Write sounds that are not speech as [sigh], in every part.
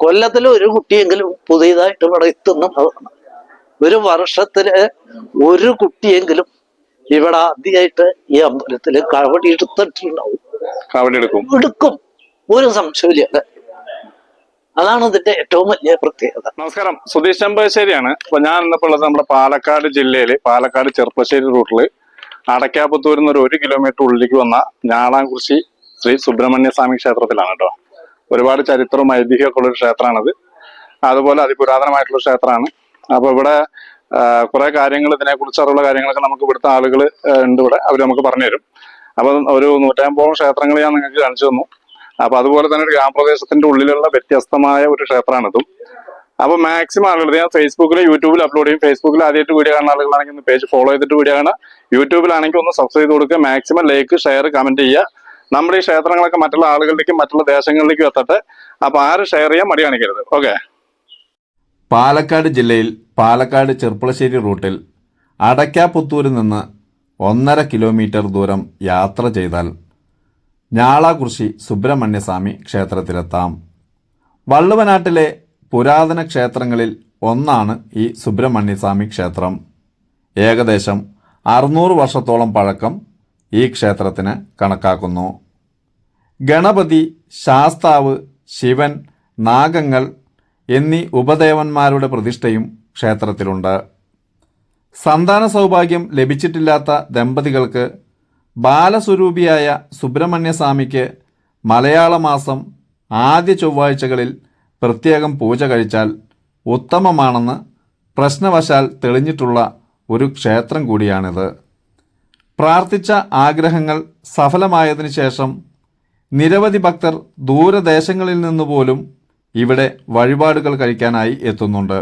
കൊല്ലത്തിൽ ഒരു കുട്ടിയെങ്കിലും പുതിയതായിട്ട് ഇവിടെ എത്തുന്നുള്ളതാണ് ഒരു വർഷത്തിൽ ഒരു കുട്ടിയെങ്കിലും ഇവിടെ ആദ്യമായിട്ട് ഈ അമ്പലത്തിൽ കാവടി എടുത്തിട്ടുണ്ടാവും. കാവടി എടുക്കും. എടുക്കും ഒരു സംശയമില്ല അതാണ് ഇതിന്റെ ഏറ്റവും വലിയ പ്രത്യേകത. നമസ്കാരം. സുധീഷ് ചെമ്പശ്ശേരിയാണ് അപ്പൊ ഞാൻ ഇന്നിപ്പോൾ ഉള്ളത് നമ്മുടെ പാലക്കാട് ജില്ലയിൽ പാലക്കാട് ചെറുപ്പശ്ശേരി റൂട്ടിൽ. അടക്കാപ്പത്തൂരിൽ നിന്ന് ഒരു ഒരു കിലോമീറ്റർ ഉള്ളിലേക്ക് വന്ന ഞാളാംകുറിശി ശ്രീ സുബ്രഹ്മണ്യ സ്വാമി ക്ഷേത്രത്തിലാണ് കേട്ടോ. ഒരുപാട് ചരിത്രവും ഐതിഹ്യമൊക്കെ ഉള്ള ഒരു ക്ഷേത്രമാണത്. അതുപോലെ അതിപുരാതനമായിട്ടുള്ള ക്ഷേത്രമാണ്. അപ്പൊ ഇവിടെ കുറെ കാര്യങ്ങൾ ഇതിനെക്കുറിച്ച് അറിവുള്ള കാര്യങ്ങളൊക്കെ നമുക്ക് ഇവിടുത്തെ ആളുകൾ ഉണ്ട് ഇവിടെ. അവർ നമുക്ക് പറഞ്ഞുതരും. അപ്പൊ ഒരു നൂറ്റമ്പതോളം ക്ഷേത്രങ്ങൾ ഞാൻ നിങ്ങൾക്ക് കാണിച്ചു തന്നു. അപ്പൊ അതുപോലെ തന്നെ ഒരു ഗ്രാമപ്രദേശത്തിന്റെ ഉള്ളിലുള്ള വ്യത്യസ്തമായ ഒരു ക്ഷേത്രമാണിതും. അപ്പൊ മാക്സിമം ആളുകൾ ഞാൻ ഫേസ്ബുക്കിലും യൂട്യൂബിൽ അപ്ലോഡ് ചെയ്യും. ഫേസ്ബുക്കിൽ ആദ്യമായിട്ട് വീഡിയോ കാണുന്ന ആളുകളാണെങ്കിൽ ഒന്ന് പേജ് ഫോളോ ചെയ്തിട്ട് വീഡിയോ കാണുക. യൂട്യൂബിലാണെങ്കിൽ ഒന്ന് സബ്സ്ക്രൈബ് ചെയ്ത് കൊടുക്കുക. മാക്സിമം ലൈക്ക് ഷെയർ കമന്റ് ചെയ്യുക. നമ്മുടെ ഈ ക്ഷേത്രങ്ങളൊക്കെ മറ്റുള്ള ആളുകളിലേക്കും മറ്റുള്ള ദേശങ്ങളിലേക്കും എത്തട്ടെ. അപ്പൊ ആരും ഷെയർ ചെയ്യാൻ മടി കാണിക്കരുത്. ഓക്കെ? പാലക്കാട് ജില്ലയിൽ പാലക്കാട് ചെർപ്പളശ്ശേരി റൂട്ടിൽ അടയ്ക്കാപുത്തൂരിൽ നിന്ന് ഒന്നര കിലോമീറ്റർ ദൂരം യാത്ര ചെയ്താൽ ഞാളാകുറിശി സുബ്രഹ്മണ്യസ്വാമി ക്ഷേത്രത്തിലെത്താം. വള്ളുവനാട്ടിലെ പുരാതന ക്ഷേത്രങ്ങളിൽ ഒന്നാണ് ഈ സുബ്രഹ്മണ്യസ്വാമി ക്ഷേത്രം. ഏകദേശം അറുന്നൂറ് വർഷത്തോളം പഴക്കം ഈ ക്ഷേത്രത്തിന് കണക്കാക്കുന്നു. ഗണപതി ശാസ്താവ് ശിവൻ നാഗങ്ങൾ എന്നീ ഉപദേവന്മാരുടെ പ്രതിഷ്ഠയും ക്ഷേത്രത്തിലുണ്ട്. സന്താന സൗഭാഗ്യം ലഭിച്ചിട്ടില്ലാത്ത ദമ്പതികൾക്ക് ബാലസ്വരൂപിയായ സുബ്രഹ്മണ്യസ്വാമിക്ക് മലയാള മാസം ആദ്യ ചൊവ്വാഴ്ചകളിൽ പ്രത്യേകം പൂജ കഴിച്ചാൽ ഉത്തമമാണെന്ന് പ്രശ്നവശാൽ തെളിഞ്ഞിട്ടുള്ള ഒരു ക്ഷേത്രം കൂടിയാണിത്. പ്രാർത്ഥിച്ച ആഗ്രഹങ്ങൾ സഫലമായതിനു ശേഷം നിരവധി ഭക്തർ ദൂരദേശങ്ങളിൽ നിന്ന് പോലും ഇവിടെ വഴിപാടുകൾ കഴിക്കാനായി എത്തുന്നുണ്ട്.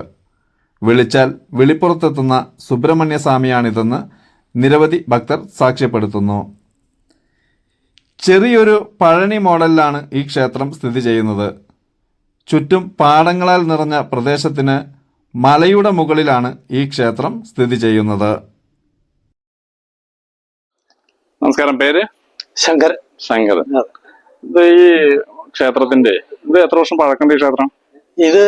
വിളിച്ചാൽ വിളിപ്പുറത്തെത്തുന്ന സുബ്രഹ്മണ്യസ്വാമിയാണിതെന്ന് നിരവധി ഭക്തർ സാക്ഷ്യപ്പെടുത്തുന്നു. ചെറിയൊരു പഴനി മോഡലിലാണ് ഈ ക്ഷേത്രം സ്ഥിതി ചെയ്യുന്നത്. ചുറ്റും പാടങ്ങളാൽ നിറഞ്ഞ പ്രദേശത്തിന് മലയുടെ മുകളിലാണ് ഈ ക്ഷേത്രം സ്ഥിതി ചെയ്യുന്നത്. നമസ്കാരം പേര്? ശങ്കർ. ശങ്കർ. ഇത് ഈ ക്ഷേത്രത്തിന്റെ ഇത് എത്ര വർഷം പഴക്കണ്ട ഈ ക്ഷേത്രം? ഇത്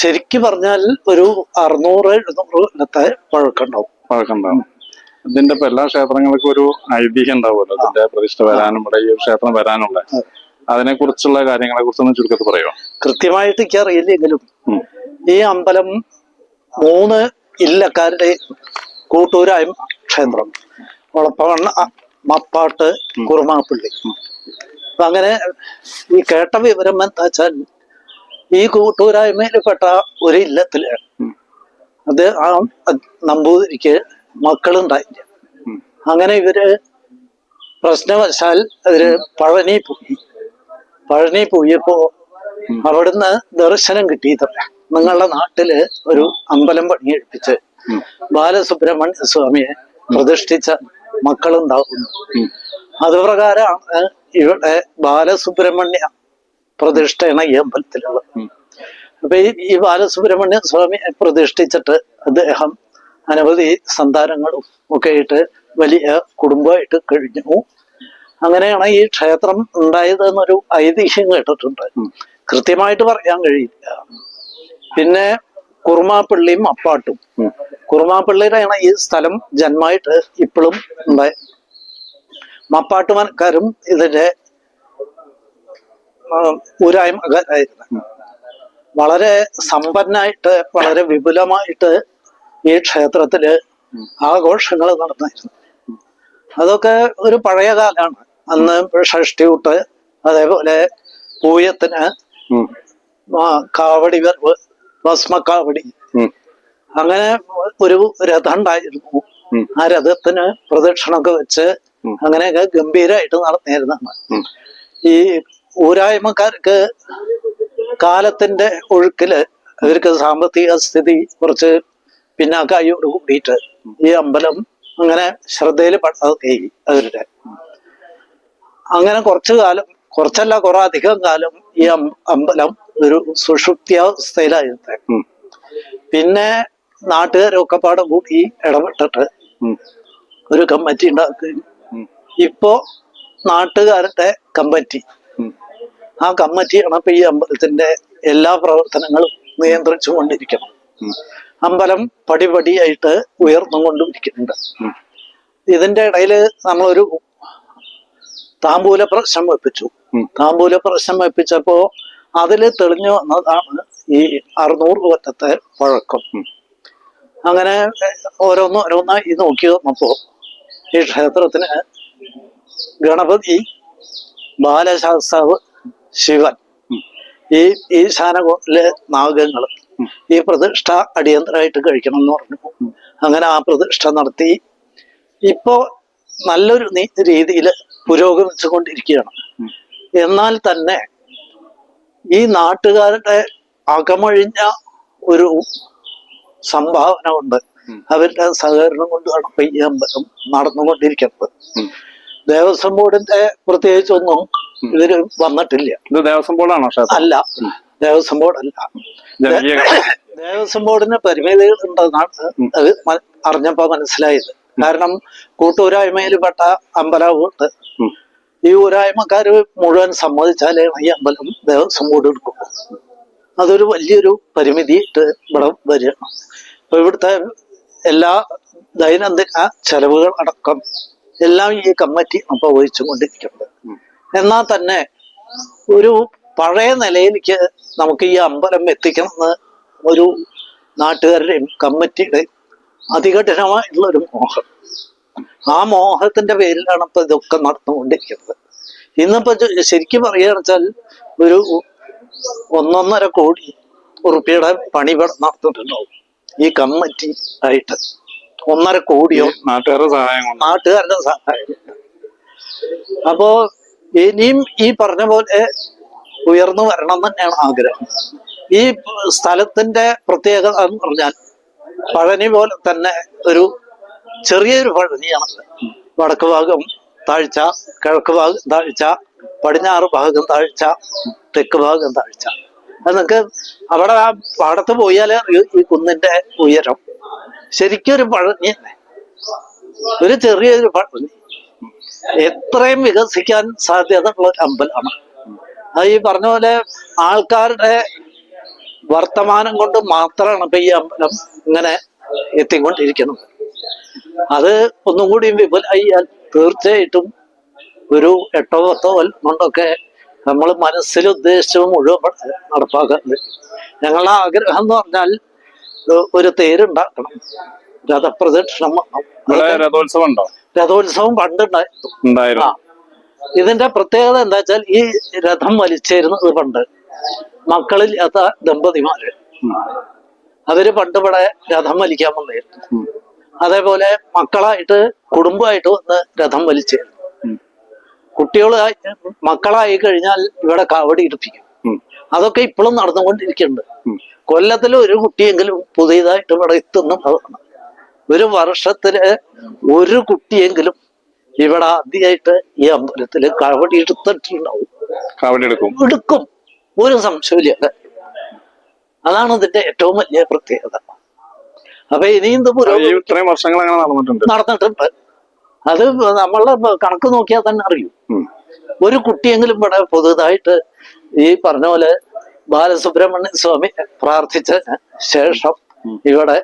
ശരിക്ക് പറഞ്ഞാൽ ഒരു അറുന്നൂറ് എഴുന്നൂറ് ഇന്നത്തെ പഴക്കമുണ്ടാവും. പഴക്കണ്ടാവും ഇതിന്റെ ഇപ്പൊ എല്ലാ ക്ഷേത്രങ്ങൾക്കും ഒരു ഐതിഹ്യം ഉണ്ടാവുമല്ലോ. ഇതിന്റെ പ്രതിഷ്ഠ വരാനും ഇവിടെ ഈ ക്ഷേത്രം വരാനുള്ള. അതിനെ കുറിച്ചുള്ള കാര്യങ്ങളെ കുറിച്ചൊന്ന് ചുരുക്കത്തിൽ പറയുമോ കൃത്യമായിട്ട് എനിക്ക് അറിയില്ലെങ്കിലും. ഈ അമ്പലം മൂന്ന് ഇല്ലക്കാരുടെ കൂട്ടൂരായ ക്ഷേത്രം. ഒളപ്പവണ്ണ മപ്പാട്ട് കുറുമാപ്പിള്ളി. അപ്പൊ അങ്ങനെ ഈ കേട്ട വിവരം എന്താ വെച്ചാൽ ഈ കൂട്ടൂരായ്മയിൽപ്പെട്ട ഒരു ഇല്ലത്തിൽ അത് ആ നമ്പൂതിരിക്ക് മക്കളുണ്ടായില്ല. അങ്ങനെ ഇവർ പ്രശ്നവശാൽ അവർ പഴനി പോയി. പഴനി പോയപ്പോ അവിടുന്ന് ദർശനം കിട്ടിയതല്ല നിങ്ങളുടെ നാട്ടിൽ ഒരു അമ്പലം പണിയെടുപ്പിച്ച് ബാലസുബ്രഹ്മണ്യ സ്വാമിയെ പ്രതിഷ്ഠിച്ച മക്കളുണ്ടാകുന്നു. അതുപ്രകാരമാണ് ഇവിടെ ബാലസുബ്രഹ്മണ്യ പ്രതിഷ്ഠയാണ് ഈ അമ്പലത്തിലുള്ളത്. അപ്പൊ ഈ ഈ ബാലസുബ്രഹ്മണ്യ സ്വാമി പ്രതിഷ്ഠിച്ചിട്ട് അദ്ദേഹം അനവധി സന്താനങ്ങളും ഒക്കെ ആയിട്ട് വലിയ കുടുംബമായിട്ട് കഴിഞ്ഞു. അങ്ങനെയാണ് ഈ ക്ഷേത്രം ഉണ്ടായത് എന്നൊരു ഐതിഹ്യം കേട്ടിട്ടുണ്ട്. കൃത്യമായിട്ട് പറയാൻ കഴിയില്ല. പിന്നെ കുറുമാപ്പള്ളിയും അപ്പാട്ടും. കുറുമാപ്പള്ളിയിലാണ് ഈ സ്ഥലം ജന്മമായിട്ട് ഇപ്പോഴും ഉണ്ട് മപ്പാട്ടുമനക്കാരും ഇതിന്റെ ഊരായും ഊരായ്മകാരായിരുന്നു വളരെ സമ്പന്നായിട്ട് വളരെ വിപുലമായിട്ട് ഈ ക്ഷേത്രത്തിൽ ആഘോഷങ്ങൾ നടന്നായിരുന്നു. അതൊക്കെ ഒരു പഴയ കാലമാണ് അന്ന് ഷഷ്ടിയൂട്ട് അതേപോലെ പൂയത്തിന്. കാവടി വരവ് ഭസ്മക്കാവടി. അങ്ങനെ ഒരു രഥം ഉണ്ടായിരുന്നു. ആ രഥത്തിന് പ്രദക്ഷിണമൊക്കെ വെച്ച്. അങ്ങനെയൊക്കെ ഗംഭീരമായിട്ട് നടന്നിരുന്നാണ്. ഈ ഊരായ്മക്കാർക്ക് കാലത്തിന്റെ ഒഴുക്കിൽ അവർക്ക് സാമ്പത്തിക സ്ഥിതി കുറച്ച് പിന്നാക്കായോട് കൂടിയിട്ട് ഈ അമ്പലം അങ്ങനെ ശ്രദ്ധയിൽ പെട്ടതൊക്കെ അവരുടെ അങ്ങനെ കുറച്ചു കാലം കുറച്ചല്ല കുറെ അധികം കാലം ഈ അമ്പലം ഒരു സുഷുപ്തിയാവസ്ഥയിലായിരുന്നു ഉം. പിന്നെ നാട്ടുകാരൊക്കെ പാടെ കൂടി ഇടപെട്ടിട്ട്. ഒരു കമ്മിറ്റി ഉണ്ടാക്കുകയും ഇപ്പോ നാട്ടുകാരുടെ കമ്മിറ്റി. ആ കമ്മിറ്റിയാണ് ഇപ്പൊ ഈ അമ്പലത്തിന്റെ എല്ലാ പ്രവർത്തനങ്ങളും നിയന്ത്രിച്ചു കൊണ്ടിരിക്കണം അമ്പലം പടിപടിയായിട്ട് ഉയർന്നു കൊണ്ടിരിക്കുന്നുണ്ട് ഇതിന്റെ ഇടയിൽ നമ്മളൊരു താമ്പൂല പ്രശ്നം വെപ്പിച്ചു. താമ്പൂല പ്രശ്നം വെപ്പിച്ചപ്പോ അതിൽ തെളിഞ്ഞു വന്നതാണ് ഈ അറുന്നൂറ് കൊല്ലത്തെ പഴക്കം അങ്ങനെ ഓരോന്ന് ഓരോന്നായി നോക്കി. വന്നപ്പോ ഈ ക്ഷേത്രത്തിന് ഗണപതി ബാലശാസ്താവ് ശിവൻ. ഈ ഈ ശാനകോട്ടിലെ നാഗങ്ങൾ ഈ പ്രതിഷ്ഠ അടിയന്തരമായിട്ട് കഴിക്കണം എന്ന് പറഞ്ഞു. അങ്ങനെ ആ പ്രതിഷ്ഠ നടത്തി. ഇപ്പോ നല്ലൊരു രീതിയിൽ പുരോഗമിച്ചുകൊണ്ടിരിക്കുകയാണ്. എന്നാൽ തന്നെ ഈ നാട്ടുകാരുടെ അകമഴിഞ്ഞ ഒരു സംഭാവന കൊണ്ട് ഉം. അവരുടെ സഹകരണം കൊണ്ടാണ് ഈ അമ്പലം നടന്നുകൊണ്ടിരിക്കുന്നത്. ദേവസ്വം ബോർഡിന്റെ പ്രത്യേകിച്ചൊന്നും ഇവർ വന്നിട്ടില്ല. ഇത് ദേവസ്വം ബോർഡാണോ അല്ല. ദേവസ്വം ബോർഡ് അല്ല. [coughs] ദേവസ്വം ബോർഡിന് പരിമിതികൾ ഉണ്ടെന്നാണ് അത് അറിഞ്ഞപ്പോ മനസ്സിലായത്. കാരണം കൂട്ടുകൂരായ്മയിൽപ്പെട്ട പെട്ട ഉം. ഈ ഊരായ്മക്കാര് മുഴുവൻ സമ്മതിച്ചാലേ ഈ അമ്പലം ദേവസ്വം ബോർഡ് എടുക്കും അതൊരു വലിയൊരു പരിമിതി ഇവിടെ വരികയാണ് അപ്പൊ ഇവിടുത്തെ എല്ലാ ദൈനംദിന ചെലവുകൾ അടക്കം എല്ലാം ഈ കമ്മിറ്റി അപ്പൊ വഹിച്ചുകൊണ്ടിരിക്കുന്നത്. എന്നാൽ തന്നെ ഒരു പഴയ നിലയിലേക്ക് നമുക്ക് ഈ അമ്പലം എത്തിക്കണമെന്ന് ഒരു നാട്ടുകാരുടെയും കമ്മിറ്റിയുടെയും അതികഠിനമായിട്ടുള്ള ഒരു മോഹം. ആ മോഹത്തിന്റെ പേരിലാണ് ഇപ്പൊ ഇതൊക്കെ നടന്നുകൊണ്ടിരിക്കുന്നത്. ഇന്നിപ്പോ ശരിക്കും പറയുകയാണെന്ന് വെച്ചാൽ ഒരു ഒന്നൊന്നര കോടി ഉറുപ്പിയുടെ പണി ഇവിടെ നടത്തിയിട്ടുണ്ടാവും ഈ കമ്മിറ്റി ആയിട്ട് ഒന്നര കോടിയോ നാട്ടുകാരുടെ സഹായം നാട്ടുകാരുടെ സഹായം അപ്പോ ഇനിയും ഈ പറഞ്ഞ പോലെ ഉയർന്നു വരണം തന്നെയാണ് ആഗ്രഹം. ഈ സ്ഥലത്തിന്റെ പ്രത്യേകത എന്ന് പറഞ്ഞാൽ പഴനി പോലെ തന്നെ ഒരു ചെറിയൊരു പഴനിയാണ് വടക്ക് ഭാഗം താഴ്ച കിഴക്ക് ഭാഗം താഴ്ച പടിഞ്ഞാറ് ഭാഗം താഴ്ച തെക്ക് ഭാഗം താഴ്ച. എന്നൊക്കെ അവിടെ ആ പാടത്ത് പോയാലേ ഈ കുന്നിന്റെ ഉയരം. ശരിക്കും ഒരു പഴനി തന്നെ ഒരു ചെറിയൊരു പഴനി എത്രയും വികസിക്കാൻ സാധ്യത ഉള്ള ഒരു അമ്പലമാണ്. അത് ഈ പറഞ്ഞ പോലെ ആൾക്കാരുടെ വർത്തമാനം കൊണ്ട് മാത്രമാണ് ഇപ്പൊ ഈ അമ്പലം ഇങ്ങനെ എത്തിക്കൊണ്ടിരിക്കുന്നത്. അത് ഒന്നും കൂടി വിപുലായാൽ തീർച്ചയായിട്ടും ഒരു എട്ടോ പത്തോ കൊണ്ടൊക്കെ നമ്മൾ മനസ്സിൽ ഉദ്ദേശിച്ചത് മുഴുവൻ നടപ്പാക്കുന്നത്. ഞങ്ങളുടെ ആഗ്രഹം എന്ന് പറഞ്ഞാൽ ഒരു തേരുണ്ടാക്കണം. രഥപ്രദക്ഷിണം. രഥോത്സവം ഉണ്ടോ രഥോത്സവം പണ്ടുണ്ടായിരുന്നു. ഇതിന്റെ പ്രത്യേകത എന്താ വെച്ചാൽ ഈ രഥം വലിച്ചേരുന്നത് പണ്ട് മക്കളില്ലാത്ത ദമ്പതിമാര്. അവർ പണ്ട് ഇവിടെ രഥം വലിക്കാൻ വന്നിരുന്നു. അതേപോലെ മക്കളായിട്ട് കുടുംബമായിട്ട് വന്ന് രഥം വലിച്ചു. ഉം. കുട്ടികളായി മക്കളായി കഴിഞ്ഞാൽ ഇവിടെ കവടി ഇടിപ്പിക്കും. അതൊക്കെ ഇപ്പോഴും നടന്നുകൊണ്ടിരിക്കുന്നുണ്ട്. കൊല്ലത്തിൽ ഒരു കുട്ടിയെങ്കിലും പുതിയതായിട്ട് ഇവിടെ എത്തുന്നുള്ളതാണ് ഒരു വർഷത്തിൽ ഒരു കുട്ടിയെങ്കിലും ഇവിടെ ആദ്യമായിട്ട് ഈ അമ്പലത്തിൽ കവടി എടുത്തിട്ടുണ്ടാവും. കാവടി എടുക്കും. എടുക്കും. ഒരു സംശയമില്ല അതാണ് ഇതിന്റെ ഏറ്റവും വലിയ പ്രത്യേകത. അപ്പൊ ഇനിയും ഇത്രയും വർഷങ്ങൾ അങ്ങനെ നടന്നിട്ടുണ്ട്. നടന്നിട്ടുണ്ട്. അത് നമ്മളെ കണക്ക് നോക്കിയാൽ തന്നെ അറിയും. ഒരു കുട്ടിയെങ്കിലും ഇവിടെ പുതുതായിട്ട് ഈ പറഞ്ഞ പോലെ ബാലസുബ്രഹ്മണ്യ സ്വാമി പ്രാർത്ഥിച്ച ശേഷം ഇവിടെ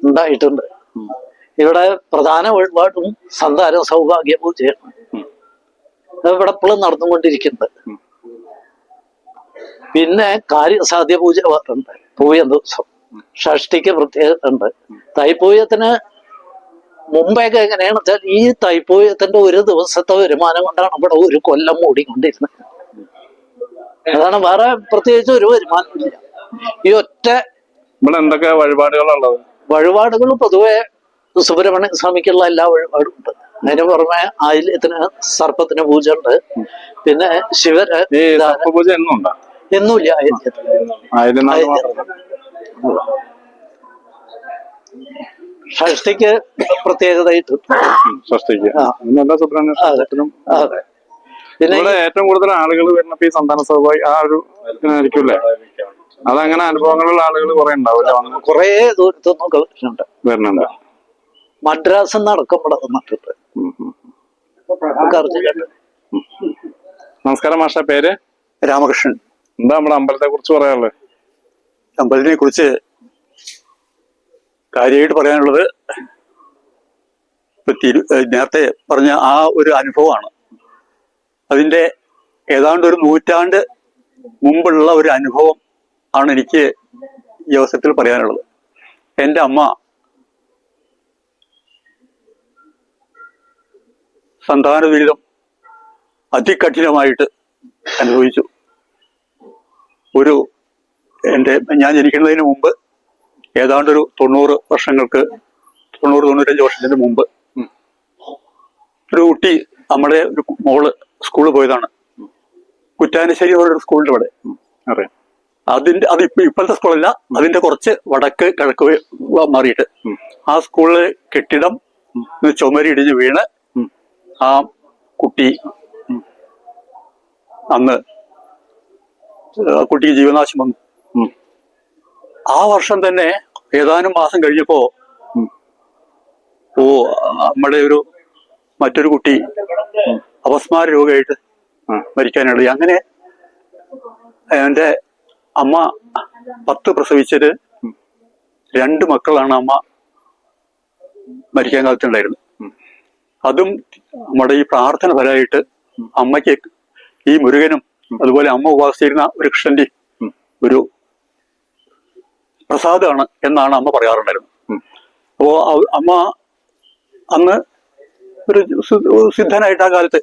ഉണ്ടായിട്ടുണ്ട്. ഇവിടെ പ്രധാന വഴിപാടും സന്താന സൗഭാഗ്യ പൂജയാണ്. അത് ഇവിടെ ഇപ്പോഴും നടന്നുകൊണ്ടിരിക്കുന്നത്. പിന്നെ കാര്യസാധ്യ പൂജ വേറുണ്ട് പൂയ ദിവസം. ഷഷ്ടിക്ക് പ്രത്യേകത ഉണ്ട്. തൈപ്പൂയത്തിന് മുമ്പെയൊക്കെ എങ്ങനെയാണെന്ന് വെച്ചാൽ ഈ തൈപ്പൂയത്തിന്റെ ഒരു ദിവസത്തെ വരുമാനം കൊണ്ടാണ് ഇവിടെ ഒരു കൊല്ലം മൂടിക്കൊണ്ടിരുന്നത്. അതാണ് വേറെ പ്രത്യേകിച്ച് ഒരു വരുമാനം ഇല്ല. ഈ ഒറ്റ ഇവിടെ എന്തൊക്കെ വഴിപാടുകളുള്ളത് വഴിപാടുകൾ പൊതുവെ സുബ്രഹ്മണ്യ സ്വാമിക്കുള്ള എല്ലാ വഴിപാടും ഉണ്ട്. അതിന് പുറമെ ആയില്യത്തിന് സർപ്പത്തിന് പൂജ ഉണ്ട് പിന്നെ ശിവന് ഉണ്ടോ? എന്നുമില്ല ആയില്യത്തിന്. ഷഷ്ടിക്ക് പ്രത്യേകതയായിട്ട് ഷഷ്ടിക്ക്. എല്ലാ അതെ. പിന്നെ ഇവിടെ ഏറ്റവും കൂടുതൽ ആളുകൾ വരുന്നപ്പോ ഈ സന്താന സൗഭാഗ്യ ആ ഒരു ഇതിനായിരിക്കുമല്ലേ അതങ്ങനെ അനുഭവങ്ങളുള്ള ആളുകൾ കുറെ ഉണ്ടാവില്ല കുറേ ദൂരത്തുനിന്നൊക്കെ വരുന്നുണ്ട്. വരുന്നുണ്ട്. മദ്രാസ് ഇവിടെ വന്നിട്ടുണ്ട്. അറിഞ്ഞിട്ടുണ്ട്. നമസ്കാരം മാഷ പേര്? രാമകൃഷ്ണൻ. എന്താ നമ്മുടെ അമ്പലത്തെ കുറിച്ച് പറയാനുള്ളത്? അമ്പലത്തിനെ കുറിച്ച് കാര്യമായിട്ട് പറയാനുള്ളത് നേരത്തെ പറഞ്ഞ ആ ഒരു അനുഭവമാണ്. അതിന്റെ ഏതാണ്ട് ഒരു നൂറ്റാണ്ട് മുമ്പുള്ള ഒരു അനുഭവം ആണ് എനിക്ക് ഈ അവസരത്തിൽ പറയാനുള്ളത്. എന്റെ അമ്മ സന്താന ദുരിതം അതികഠിനമായിട്ട് അനുഭവിച്ചു. ഒരു എന്റെ ഞാൻ ജനിക്കുന്നതിന് മുമ്പ് ഏതാണ്ട് ഒരു തൊണ്ണൂറ് വർഷങ്ങൾക്ക് തൊണ്ണൂറ് തൊണ്ണൂറ്റഞ്ച് വർഷത്തിന് മുമ്പ് ഒരു കുട്ടി നമ്മുടെ ഒരു മോൾ സ്കൂളിൽ പോയതാണ്. കുറ്റാനശ്ശേരി ഒരു സ്കൂളിന്റെ അവിടെ. അറിയാം അതിന്റെ അത് ഇപ്പൊ ഇപ്പോഴത്തെ സ്കൂളല്ല അതിന്റെ കുറച്ച് വടക്ക് കിഴക്ക് മാറിയിട്ട്. ആ സ്കൂളിലെ കെട്ടിടം ചുമരി ഇടിഞ്ഞ് വീണ് ആ കുട്ടി അന്ന് കുട്ടിക്ക് ജീവനാശം വന്നു. ആ വർഷം തന്നെ ഏതാനും മാസം കഴിഞ്ഞപ്പോ ഓ നമ്മുടെ ഒരു മറ്റൊരു കുട്ടി അപസ്മാര രോഗമായിട്ട് മരിക്കാനുള്ള മരിക്കാനിടയായി അങ്ങനെ എന്റെ അമ്മ പത്ത് പ്രസവിച്ചത് രണ്ട് മക്കളാണ് അമ്മ മരിക്കാൻ കാലത്തുണ്ടായിരുന്നത് അതും നമ്മുടെ ഈ പ്രാർത്ഥന ഫലമായിട്ട് അമ്മയ്ക്ക് ഈ മുരുകനും അതുപോലെ അമ്മ ഉപാസിച്ചിരുന്ന ഒരു കൃഷ്ണന്റെ ഒരു പ്രസാദമാണ് എന്നാണ് അമ്മ പറയാറുണ്ടായിരുന്നത് അപ്പോൾ അപ്പോ അമ്മ അന്ന് ഒരു സിദ്ധനായിട്ട് ആ കാലത്ത്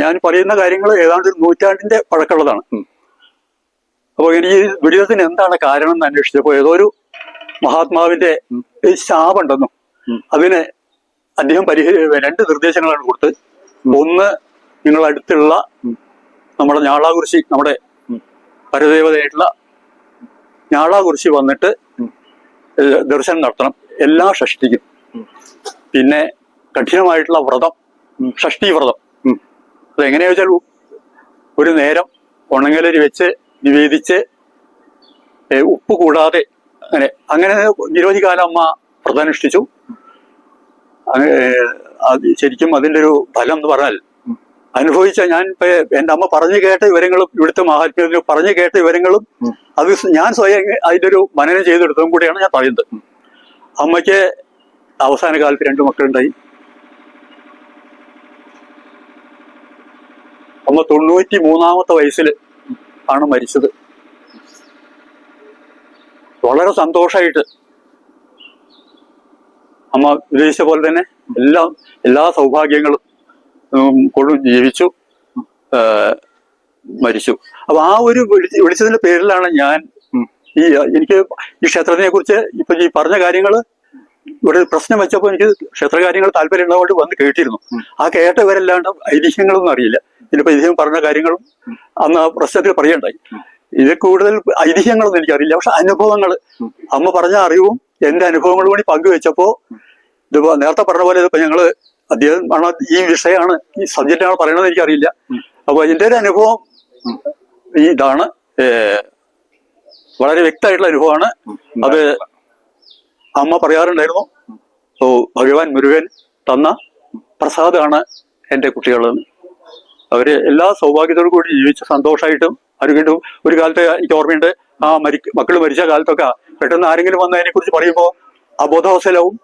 ഞാൻ പറയുന്ന കാര്യങ്ങൾ ഏതാണ്ട് ഒരു നൂറ്റാണ്ടിന്റെ പഴക്കമുള്ളതാണ്. അപ്പോൾ എനിക്ക് ഈ ദുരിതത്തിന് എന്താണ് കാരണം എന്ന് അന്വേഷിച്ചപ്പോൾ ഏതോ ഒരു മഹാത്മാവിന്റെ ശാപം ശാപുണ്ടെന്നും അതിനെ അദ്ദേഹം പരിഹരി രണ്ട് നിർദ്ദേശങ്ങളാണ് കൊടുത്ത് ഒന്ന് നിങ്ങൾ അടുത്തുള്ള നമ്മുടെ ഞാളാകുറിശി നമ്മുടെ. പരദേവതയായിട്ടുള്ള ഞാളാകുറിശി വന്നിട്ട് ദർശനം നടത്തണം. എല്ലാ ഷഷ്ടിക്കും. പിന്നെ കഠിനമായിട്ടുള്ള വ്രതം. ഷഷ്ടി വ്രതം. അതെങ്ങനെയാ വെച്ചാൽ ഒരു നേരം ഉണങ്ങലരി വെച്ച് നിവേദിച്ച് ഉപ്പ് കൂടാതെ അങ്ങനെ അങ്ങനെ നിരവധി കാലം അമ്മ വ്രതാനുഷ്ഠിച്ചു. ശരിക്കും അതിന്റെ ഒരു ഫലം എന്ന് പറഞ്ഞാൽ അനുഭവിച്ച ഞാൻ ഇപ്പൊ എന്റെ അമ്മ പറഞ്ഞു കേട്ട വിവരങ്ങളും ഇവിടുത്തെ മഹാത്മ്യത്തിലും പറഞ്ഞു കേട്ട വിവരങ്ങളും അത് ഞാൻ സ്വയം അതിന്റെ ഒരു മനനം ചെയ്തെടുത്തതും കൂടിയാണ് ഞാൻ പറയുന്നത്. അമ്മയ്ക്ക് അവസാന കാലത്ത് രണ്ട് മക്കളുണ്ടായി. അമ്മ തൊണ്ണൂറ്റി മൂന്നാമത്തെ വയസ്സിൽ ആണ് മരിച്ചത്. വളരെ സന്തോഷമായിട്ട് അമ്മ ഉദ്ദേശിച്ച പോലെ തന്നെ എല്ലാം എല്ലാ സൗഭാഗ്യങ്ങളും കൊണ്ടും ജീവിച്ചു മരിച്ചു. അപ്പൊ ആ ഒരു വിളി- വിളിച്ചതിന്റെ പേരിലാണ് ഞാൻ ഈ എനിക്ക് ഈ ക്ഷേത്രത്തിനെ കുറിച്ച് ഇപ്പൊ ഈ പറഞ്ഞ കാര്യങ്ങൾ ഇവിടെ പ്രശ്നം വെച്ചപ്പോൾ എനിക്ക് ക്ഷേത്രകാര്യങ്ങൾ താല്പര്യം ഉള്ളതുകൊണ്ട് വന്ന് കേട്ടിരുന്നു. ആ കേട്ടവരല്ലാണ്ട് ഐതിഹ്യങ്ങളൊന്നും അറിയില്ല. ഇതിനിപ്പോ ഐതിഹ്യം പറഞ്ഞ കാര്യങ്ങളും അന്ന് ആ പ്രശ്നത്തിൽ പറയണ്ടായി. ഇതിൽ കൂടുതൽ ഐതിഹ്യങ്ങളൊന്നും എനിക്കറിയില്ല. പക്ഷെ അനുഭവങ്ങൾ അമ്മ പറഞ്ഞ അറിവും എന്റെ അനുഭവങ്ങളും കൂടി പങ്കുവെച്ചപ്പോ ഇതിപ്പോ നേരത്തെ പറഞ്ഞ പോലെ ഇതിപ്പോ ഞങ്ങൾ അദ്ദേഹം ആണ് ഈ വിഷയമാണ് ഈ സബ്ജക്റ്റ് ആണ് പറയണത് എനിക്കറിയില്ല അപ്പൊ ഇതിന്റെ ഒരു അനുഭവം ഈ ഇതാണ്. വളരെ വ്യക്തമായിട്ടുള്ള അനുഭവമാണ്. അത് അമ്മ പറയാറുണ്ടായിരുന്നു. ഓ ഭഗവാൻ മുരുകൻ തന്ന പ്രസാദാണ് എന്റെ കുട്ടികളെന്ന് അവർ എല്ലാ സൗഭാഗ്യത്തോടു കൂടി ജീവിച്ച സന്തോഷമായിട്ടും അവർ വീണ്ടും ഒരു കാലത്ത് എനിക്ക് ഓർമ്മയുണ്ട്. ആ മരി മക്കൾ മരിച്ച കാലത്തൊക്കെ പെട്ടെന്ന് ആരെങ്കിലും വന്ന് അതിനെ കുറിച്ച് പറയുമ്പോൾ അബോധാവസ്ഥയിലാവും.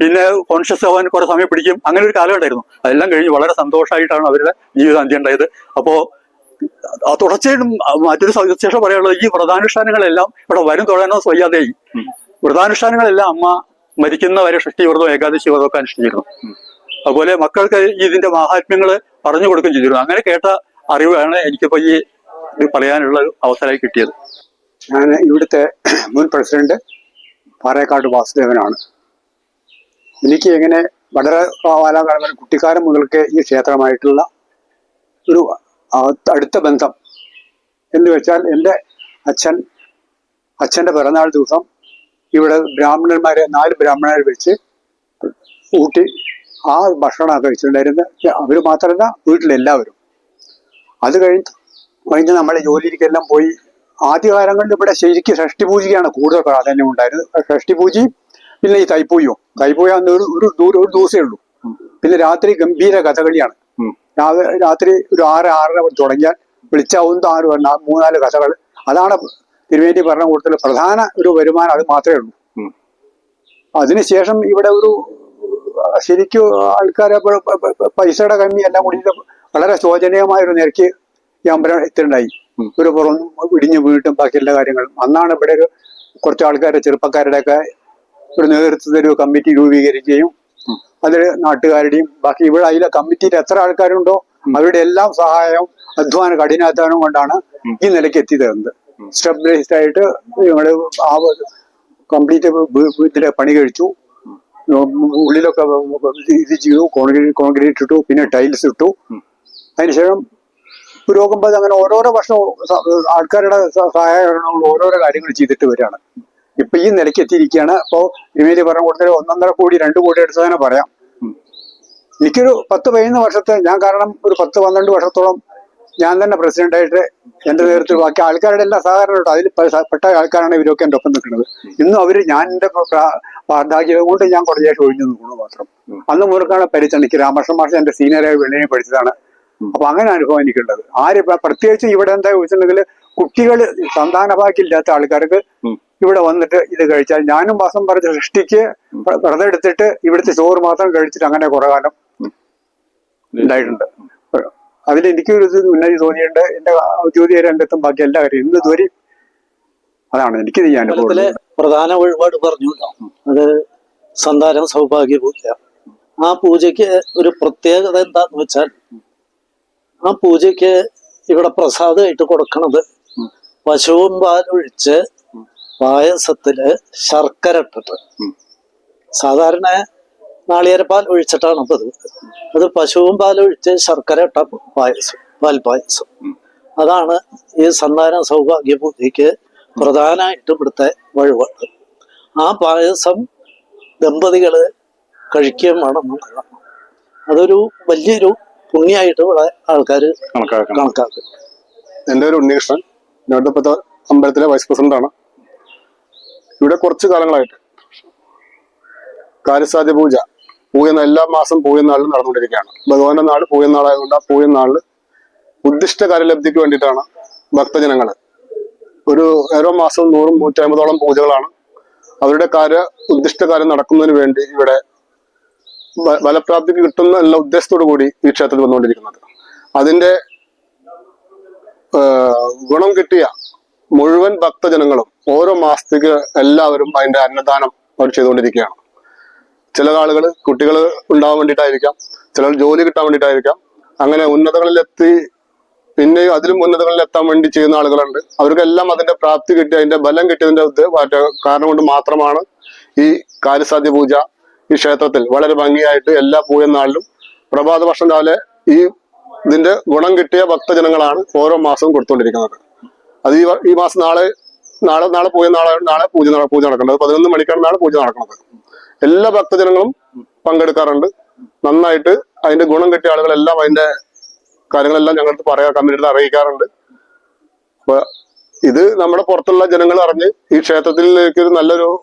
പിന്നെ കോൺഷ്യസ് ആവാൻ കുറെ സമയം പിടിക്കും. അങ്ങനെ ഒരു കാലഘട്ടമായിരുന്നു അതെല്ലാം കഴിഞ്ഞ് വളരെ സന്തോഷമായിട്ടാണ് അവരുടെ ജീവിതം ഉണ്ടായത്. അപ്പോ ആ തുടർച്ചയായിട്ടും മറ്റൊരു സവിശേഷം പറയാനുള്ളത് ഈ വ്രതാനുഷ്ഠാനങ്ങളെല്ലാം ഇവിടെ വരും തൊഴാനോ സ്വയ്യാതെയായി വ്രതാനുഷ്ഠാനങ്ങളെല്ലാം അമ്മ മരിക്കുന്നവരെ ഷഷ്ടി വ്രതം ഏകാദശി വ്രതമൊക്കെ അനുഷ്ഠിച്ചിരുന്നു. അതുപോലെ മക്കൾക്ക് ഇതിന്റെ മാഹാത്മ്യങ്ങൾ പറഞ്ഞു കൊടുക്കുകയും ചെയ്തിരുന്നു. അങ്ങനെ കേട്ട അറിവാണ് എനിക്കിപ്പോ ഈ ഇത് പറയാനുള്ള അവസരമായി കിട്ടിയത്. ഞാൻ ഇവിടുത്തെ മുൻ പ്രസിഡന്റ് പാറേക്കാട് വാസുദേവനാണ്. എനിക്ക് എങ്ങനെ വളരെ കാലാകാലം കുട്ടിക്കാലം മുതൽക്ക് ഈ ക്ഷേത്രമായിട്ടുള്ള ഒരു അടുത്ത ബന്ധം എന്ന് വെച്ചാൽ എന്റെ അച്ഛൻ അച്ഛന്റെ പിറന്നാൾ ദിവസം ഇവിടെ ബ്രാഹ്മണന്മാരെ നാല് ബ്രാഹ്മണരെ വെച്ച് ഊട്ടി ആ ഭക്ഷണമാണ് കഴിച്ചിട്ടുണ്ടായിരുന്നത് അവർ മാത്രമല്ല വീട്ടിലെല്ലാവരും. അത് കഴിഞ്ഞ് കഴിഞ്ഞ് നമ്മളെ ജോലിയിലേക്കെല്ലാം പോയി. ആദ്യകാലങ്ങളിൽ ഇവിടെ ശരിക്കും ഷഷ്ടി പൂജയ്ക്കാണ് കൂടുതൽ പ്രാധാന്യം ഉണ്ടായിരുന്നത്. ഷഷ്ടി പൂജയും പിന്നെ ഈ തൈപ്പൂയോ തൈപ്പൂയ അന്ന് ഒരു ഒരു ദൂരം ഒരു ദിവസമേ ഉള്ളൂ. പിന്നെ രാത്രി ഗംഭീര കഥകളിയാണ്. രാത്രി ഒരു ആറ് ആറര തുടങ്ങിയാൽ വിളിച്ചാവുന്ന പറഞ്ഞ മൂന്നാൽ കഥകൾ. അതാണ് തിരുവേണ്ടി ഭരണകൂടത്തിലെ പ്രധാന ഒരു വരുമാനം. അത് മാത്രമേ ഉള്ളൂ. അതിനുശേഷം ഇവിടെ ഒരു ശരിക്കും ആൾക്കാരെ പൈസയുടെ കമ്മി എല്ലാം കൂടി വളരെ ശോചനീയമായ ഒരു നിരക്ക് ഈ അമ്പലം എത്തിണ്ടായി ഒരു പുറം ഇടിഞ്ഞു വീട്ടും ബാക്കി എല്ലാ കാര്യങ്ങളും അന്നാണ് ഇവിടെ ഒരു കുറച്ച് ആൾക്കാരെ ചെറുപ്പക്കാരുടെയൊക്കെ ഒരു നേതൃത്വത്തിൽ ഒരു കമ്മിറ്റി രൂപീകരിക്കുകയും അതിൽ നാട്ടുകാരുടെയും ബാക്കി ഇവിടെ അതിലെ കമ്മിറ്റിയിൽ എത്ര ആൾക്കാരുണ്ടോ അവരുടെ എല്ലാം സഹായവും അധ്വാന കഠിനാധ്വാനം കൊണ്ടാണ് ഈ നിലയ്ക്ക് എത്തിത്തരുന്നത്. സ്റ്റെപ്പ് ബേസ്ഡ് ആയിട്ട് ഞങ്ങൾ ആ കംപ്ലീറ്റ് ഇതിലെ പണി കഴിച്ചു. ഉള്ളിലൊക്കെ ഇത് ചെയ്തു. കോൺക്രീറ്റ് കോൺക്രീറ്റ് ഇട്ടു. പിന്നെ ടൈൽസ് ഇട്ടു. അതിനുശേഷം പുരോഗമ്പത് അങ്ങനെ ഓരോരോ വർഷം ആൾക്കാരുടെ സഹായങ്ങൾ സഹായം ഓരോരോ കാര്യങ്ങൾ ചെയ്തിട്ട് വരികയാണ്. ഇപ്പൊ ഈ നിലയ്ക്ക് എത്തിയിരിക്കുകയാണ്. അപ്പോ ഇമേലി പറഞ്ഞ കൂടുതൽ ഒന്നൊന്നര കോടി രണ്ട് കോടി എടുത്ത് തന്നെ പറയാം. എനിക്കൊരു പത്ത് പതിനൊന്ന് വർഷത്തെ ഞാൻ കാരണം ഒരു പത്ത് പന്ത്രണ്ട് വർഷത്തോളം ഞാൻ തന്നെ പ്രസിഡന്റായിട്ട് എന്റെ നേതൃത്വത്തിൽ ബാക്കി ആൾക്കാരുടെ എല്ലാം സാധാരണ അതിൽ പെട്ട ആൾക്കാരാണ് ഇവരൊക്കെ എന്റെ ഒപ്പം നിൽക്കുന്നത്. ഇന്നും അവർ ഞാൻ എന്റെ പ്ര- കൊണ്ട് ഞാൻ കുറച്ചേഷം ഒഴിഞ്ഞു നിൽക്കുന്നു മാത്രം. അന്ന് മുറുക്കാണ് പരിചയം എനിക്ക് രാമകൃഷ്ണ മാഷ എന്റെ സീനിയറായി വെള്ളിനെ പഠിച്ചതാണ്. അപ്പൊ അങ്ങനെ അനുഭവം എനിക്കുള്ളത്. ആര് പ്രത്യേകിച്ച് ഇവിടെ എന്താ ചോദിച്ചിട്ടുണ്ടെങ്കിൽ കുട്ടികൾ സന്താന ഇല്ലാത്ത ആൾക്കാർക്ക്. ഇവിടെ വന്നിട്ട് ഇത് കഴിച്ചാൽ ഞാനും വാസം പറഞ്ഞ സൃഷ്ടിക്ക് വ്രതം എടുത്തിട്ട് ഇവിടുത്തെ ചോറ് മാത്രം കഴിച്ചിട്ട് അങ്ങനെ കുറെ കാലം ഉണ്ടായിട്ടുണ്ട്. അതിൽ എനിക്കൊരു ഇത് ഉന്നതി തോന്നിയിട്ടുണ്ട്. എന്റെ ഔദ്യോഗിക രംഗത്തും ബാക്കി എല്ലാ കാര്യം ഇന്ന് ഇതുവരെ അതാണ് എനിക്ക് ചെയ്യാൻ പ്രധാന വഴിപാട് പറഞ്ഞല്ലോ അത് സന്താനം സൗഭാഗ്യ പൂജ ആ പൂജയ്ക്ക് ഒരു പ്രത്യേകത എന്താന്ന് വെച്ചാൽ ആ പൂജയ്ക്ക് ഇവിടെ പ്രസാദമായിട്ട് കൊടുക്കണത് പശുവും പാലൊഴിച്ച് പായസത്തിൽ ശർക്കര ഇട്ടിട്ട്. സാധാരണ നാളികേരപ്പാൽ ഒഴിച്ചിട്ടാണ് പതിവ് അത് പശുവും പാലൊഴിച്ച് ശർക്കര ഇട്ട പായസം പാൽ പായസം. അതാണ് ഈ സന്താന സൗഭാഗ്യ പൂജയ്ക്ക് പ്രധാനമായിട്ടും ഇവിടുത്തെ വഴിപാട്. ആ പായസം ദമ്പതികൾ കഴിക്കുകയും വേണം അതൊരു വലിയൊരു പുണ്യമായിട്ട് ഇവിടെ ആൾക്കാർ കണക്കാക്കും. എന്റെ ഒരു ഉണ്ണികൃഷ്ണൻ. അമ്പലത്തിലെ വൈസ് പ്രസിഡന്റാണ്. ഇവിടെ കുറച്ച് കാലങ്ങളായിട്ട്. കാര്യസാധ്യ പൂജ. പൂയന്ന എല്ലാ മാസം പൂയനാളിൽ നടന്നുകൊണ്ടിരിക്കുകയാണ്. ഭഗവാന്റെ നാട് പൂയനാളായതുകൊണ്ട് ആ പൂയനാളിൽ ഉദ്ദിഷ്ട കാര്യലബ്ധിക്ക് വേണ്ടിയിട്ടാണ് ഭക്തജനങ്ങൾ ഒരു ഓരോ മാസവും നൂറും നൂറ്റമ്പതോളം പൂജകളാണ് അവരുടെ കാര്യ ഉദ്ദിഷ്ട കാര്യം നടക്കുന്നതിന് വേണ്ടി ഇവിടെ ഫലപ്രാപ്തിക്ക് കിട്ടുന്ന എല്ലാ ഉദ്ദേശത്തോടു കൂടി ഈ ക്ഷേത്രത്തിൽ വന്നുകൊണ്ടിരിക്കുന്നത്. അതിന്റെ ഗുണം കിട്ടിയ മുഴുവൻ ഭക്തജനങ്ങളും ഓരോ മാസത്തേക്ക് എല്ലാവരും അതിന്റെ അന്നദാനം അവർ ചെയ്തുകൊണ്ടിരിക്കുകയാണ്. ചില ആളുകൾ കുട്ടികൾ ഉണ്ടാവാൻ വേണ്ടിയിട്ടായിരിക്കാം ചിലർ ജോലി കിട്ടാൻ വേണ്ടിയിട്ടായിരിക്കാം. അങ്ങനെ ഉന്നതകളിലെത്തി പിന്നെയും അതിലും ഉന്നതങ്ങളിൽ എത്താൻ വേണ്ടി ചെയ്യുന്ന ആളുകളുണ്ട്. അവർക്കെല്ലാം അതിന്റെ പ്രാപ്തി കിട്ടി അതിന്റെ ബലം കിട്ടിയതിന്റെ കാരണം കൊണ്ട് മാത്രമാണ് ഈ കാര്യസാധ്യ പൂജ ഈ ക്ഷേത്രത്തിൽ. വളരെ ഭംഗിയായിട്ട് എല്ലാ പൂയനാളിലും പ്രഭാത വർഷം രാവിലെ ഈ ഇതിന്റെ ഗുണം കിട്ടിയ ഭക്തജനങ്ങളാണ് ഓരോ മാസവും കൊടുത്തുകൊണ്ടിരിക്കുന്നത്. അത് ഈ മാസം നാളെ നാളെ നാളെ പോയ നാളെ നാളെ പൂജ പൂജ നടക്കേണ്ടത്. പതിനൊന്ന് മണിക്കാണ് നാളെ പൂജ നടക്കുന്നത്. എല്ലാ ഭക്തജനങ്ങളും പങ്കെടുക്കാറുണ്ട്. നന്നായിട്ട് അതിന്റെ ഗുണം കിട്ടിയ ആളുകളെല്ലാം അതിന്റെ കാര്യങ്ങളെല്ലാം ഞങ്ങൾക്ക് പറയാ കമ്മ്യൂണിറ്റി അറിയിക്കാറുണ്ട്. അപ്പൊ ഇത് നമ്മുടെ പുറത്തുള്ള ജനങ്ങൾ അറിഞ്ഞ് ഈ ക്ഷേത്രത്തിലേക്ക് ഒരു നല്ലൊരു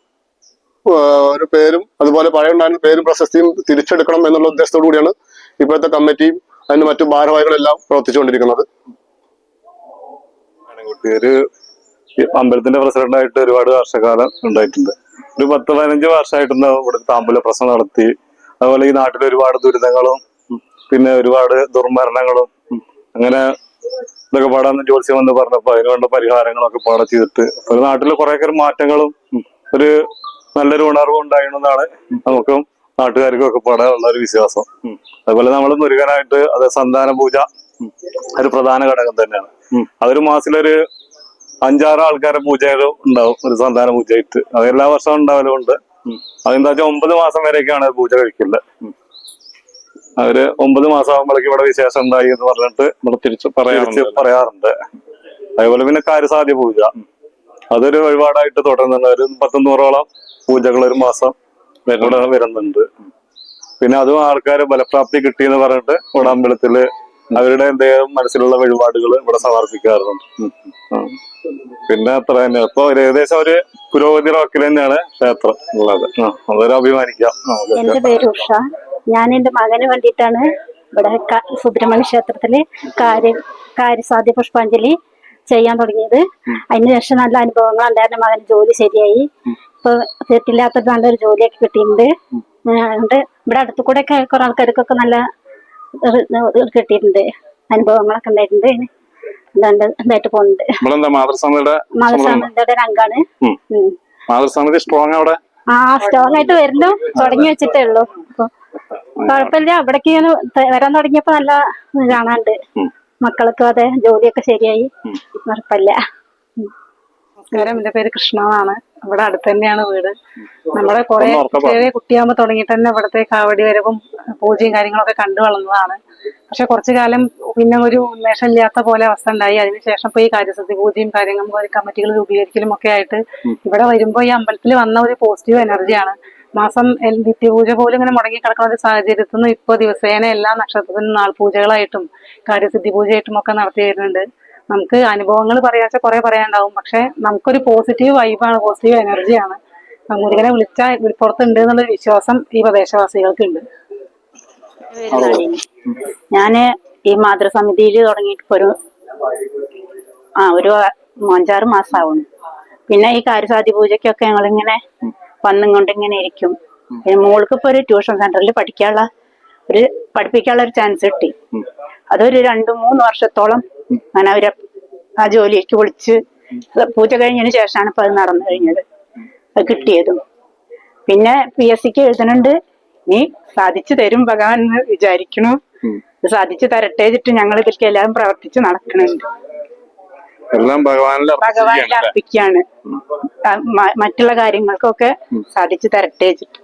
ഒരു പേരും അതുപോലെ പഴയ ഉണ്ടായിരുന്ന പേരും പ്രശസ്തിയും തിരിച്ചെടുക്കണം എന്നുള്ള ഉദ്ദേശത്തോടു കൂടിയാണ് ഇപ്പോഴത്തെ കമ്മിറ്റിയും അതിന്റെ മറ്റു ഭാരവാഹികളെല്ലാം പ്രവർത്തിച്ചുകൊണ്ടിരിക്കുന്നത്. പേര് അമ്പലത്തിന്റെ പ്രസിഡന്റായിട്ട് ഒരുപാട് വർഷകാലം ഉണ്ടായിട്ടുണ്ട്. ഒരു പത്ത് പതിനഞ്ച് വർഷമായിട്ടുണ്ടാവും ഇവിടെ താമ്പൂല പ്രശ്നം നടത്തി. അതുപോലെ ഈ നാട്ടിൽ ഒരുപാട് ദുരിതങ്ങളും പിന്നെ ഒരുപാട് ദുർമരണങ്ങളും അങ്ങനെ ഇതൊക്കെ പാടാന്ന് ജോത്സ്യം എന്ന് പറഞ്ഞപ്പോ അതിനുവേണ്ട പരിഹാരങ്ങളൊക്കെ പാടെ ചെയ്തിട്ട് ഒരു നാട്ടിൽ കുറേയൊക്കെ മാറ്റങ്ങളും ഒരു നല്ലൊരു ഉണർവും ഉണ്ടായിരുന്നതാണ് നമുക്കും നാട്ടുകാർക്കും ഒക്കെ പാടാനുള്ള ഒരു വിശ്വാസം അതുപോലെ നമ്മൾ മുരുകനായിട്ട് അത് സന്താന പൂജ ഒരു പ്രധാന ഘടകം തന്നെയാണ്. അതൊരു മാസത്തിലൊരു അഞ്ചാറ് ആൾക്കാരെ പൂജകൾ ഉണ്ടാവും. ഒരു സന്താന പൂജയായിട്ട്. അത് എല്ലാ വർഷവും ഉണ്ടാവലുണ്ട് അതെന്താ വെച്ചാൽ ഒമ്പത് മാസം വരെയൊക്കെയാണ് പൂജ കഴിക്കുന്നത് അവർ ഒമ്പത് മാസം ആകുമ്പോഴേക്കും ഇവിടെ വിശേഷം ഉണ്ടായി എന്ന് പറഞ്ഞിട്ട് തിരിച്ച് പറയാറുണ്ട്. പറയാറുണ്ട്. അതേപോലെ പിന്നെ കാര്യസാധ്യ പൂജ. അതൊരു വഴിപാടായിട്ട് തുടരുന്നുണ്ട് ഒരു പത്തുനൂറോളം പൂജകൾ ഒരു മാസം ഇവിടെ വരുന്നുണ്ട്. പിന്നെ അതും ആൾക്കാർ ബലപ്രാപ്തി കിട്ടിയെന്ന് പറഞ്ഞിട്ട് ഇവിടെ അമ്പലത്തിൽ അവരുടെ എന്തെങ്കിലും മനസ്സിലുള്ള വഴിപാടുകൾ ഇവിടെ സമർപ്പിക്കാറുണ്ട്. പിന്നെ അത്ര തന്നെ. ഇപ്പൊ ഒരു ഏകദേശം ഒരു പുരോഗതി റോക്കിൽ തന്നെയാണ് ക്ഷേത്രം ഉള്ളത്. അതൊരു അഭിമാനിക്കാം. എന്റെ പേര് ഉഷ. ഞാൻ എന്റെ മകന് വേണ്ടിയിട്ടാണ് ഇവിടെ സുബ്രഹ്മണ്യ ക്ഷേത്രത്തിൽ കാര്യ കാര്യസാധ്യ പുഷ്പാഞ്ജലി ചെയ്യാൻ തുടങ്ങിയത്. അതിനുശേഷം നല്ല അനുഭവങ്ങൾ. ഉണ്ടായിരുന്നു മകന് ജോലി ശരിയായി. ഇപ്പൊ തെറ്റില്ലാത്തൊരു നല്ലൊരു ജോലിയൊക്കെ കിട്ടിയിട്ടുണ്ട്. അതുകൊണ്ട് ഇവിടെ അടുത്തു കൂടെ ഒക്കെ കുറെ ആൾക്കാർക്കൊക്കെ നല്ല കിട്ടിയിട്ടുണ്ട്. അനുഭവങ്ങളൊക്കെ ഉണ്ടായിട്ടുണ്ട്. ഇതായിട്ട് പോകുന്നുണ്ട്. മാതൃസമിതിയുടെ. മാതൃസമിതി സ്ട്രോങ് അവിടെ? ആ സ്ട്രോങ് ആയിട്ട് വരുന്നു. തുടങ്ങി വെച്ചിട്ടേ ഉള്ളൂ. കുഴപ്പമില്ല. അവിടേക്ക് ഇങ്ങനെ വരാൻ തുടങ്ങിയപ്പോ നല്ല കാണാണ്ട് മക്കൾക്കും അതെ ജോലിയൊക്കെ ശരിയായി. കുഴപ്പമില്ല. നമസ്കാരം. എന്റെ പേര് കൃഷ്ണ എന്നാണ്. ഇവിടെ അടുത്ത് തന്നെയാണ് വീട്. നമ്മുടെ കുറെ. ചെറിയ കുട്ടിയാകുമ്പോൾ തുടങ്ങിയിട്ട് തന്നെ ഇവിടുത്തെ കാവടി വരവും പൂജയും കാര്യങ്ങളൊക്കെ കണ്ടു വളർന്നതാണ്. പക്ഷെ കുറച്ചു കാലം പിന്നെ ഒരു ഉന്മേഷം ഇല്ലാത്ത പോലെ അവസ്ഥ ഉണ്ടായി. അതിനുശേഷം ഇപ്പൊ ഈ കാര്യസത്തി പൂജയും കാര്യങ്ങളും കമ്മിറ്റികൾ രൂപീകരിക്കലും ഒക്കെ ആയിട്ട് ഇവിടെ വരുമ്പോൾ ഈ അമ്പലത്തിൽ വന്ന ഒരു പോസിറ്റീവ് എനർജിയാണ് മാസം നിത്യപൂജ പോലും ഇങ്ങനെ മുടങ്ങി കിടക്കുന്ന ഒരു സാഹചര്യത്തിൽ നിന്ന് ഇപ്പോൾ ദിവസേന എല്ലാ നക്ഷത്രത്തിനും നാൾ പൂജകളായിട്ടും കാര്യസിദ്ധി പൂജയായിട്ടും ഒക്കെ നടത്തി വരുന്നുണ്ട് നമുക്ക് അനുഭവങ്ങൾ പറയാച്ച കുറെ പറയാനുണ്ടാവും. പക്ഷെ നമുക്കൊരു പോസിറ്റീവ് വൈബാണ് പോസിറ്റീവ് എനർജിയാണ് മുരുകനെ വിളിച്ചാൽ പുറത്തുണ്ട് എന്നുള്ള വിശ്വാസം ഈ പ്രദേശവാസികൾക്ക് ഉണ്ട് ഞാൻ ഈ മാതൃസമിതിയിൽ തുടങ്ങിയിട്ട് ഒരു ആ ഒരു അഞ്ചാറ് മാസമാവുന്നു പിന്നെ ഈ കാര്യസാധ്യ പൂജയ്ക്കൊക്കെ ഞങ്ങളിങ്ങനെ വന്നും കൊണ്ട് ഇങ്ങനെ ഇരിക്കും. പിന്നെ മോൾക്ക് ഇപ്പൊ ഒരു ട്യൂഷൻ സെന്ററിൽ പഠിക്കാനുള്ള ഒരു പഠിപ്പിക്കാനുള്ള ഒരു ചാൻസ് കിട്ടി. അതൊരു രണ്ടു മൂന്ന് വർഷത്തോളം അങ്ങനെ അവരെ ആ ജോലിക്ക് വിളിച്ച് പൂജ കഴിഞ്ഞതിന് ശേഷമാണ് ഇപ്പൊ അത് നടന്നു കഴിഞ്ഞത്. അത് കിട്ടിയതും. പിന്നെ പി എസ് സിക്ക് എഴുതുന്നുണ്ട് നീ സാധിച്ചു തരും ഭഗവാൻ എന്ന് വിചാരിക്കണു സാധിച്ചു തരട്ടെ വെച്ചിട്ട് ഞങ്ങൾ ഇതിലേക്ക് എല്ലാം പ്രവർത്തിച്ച് നടക്കണുണ്ട് എല്ലാം ഭഗവാനിൽ ഭഗവാനിൽ അർപ്പിച്ചിരിക്കുകയാണ് അർപ്പിക്കുകയാണ്. മറ്റുള്ള കാര്യങ്ങൾക്കൊക്കെ സാധിച്ചു തരട്ടെ വെച്ചിട്ട്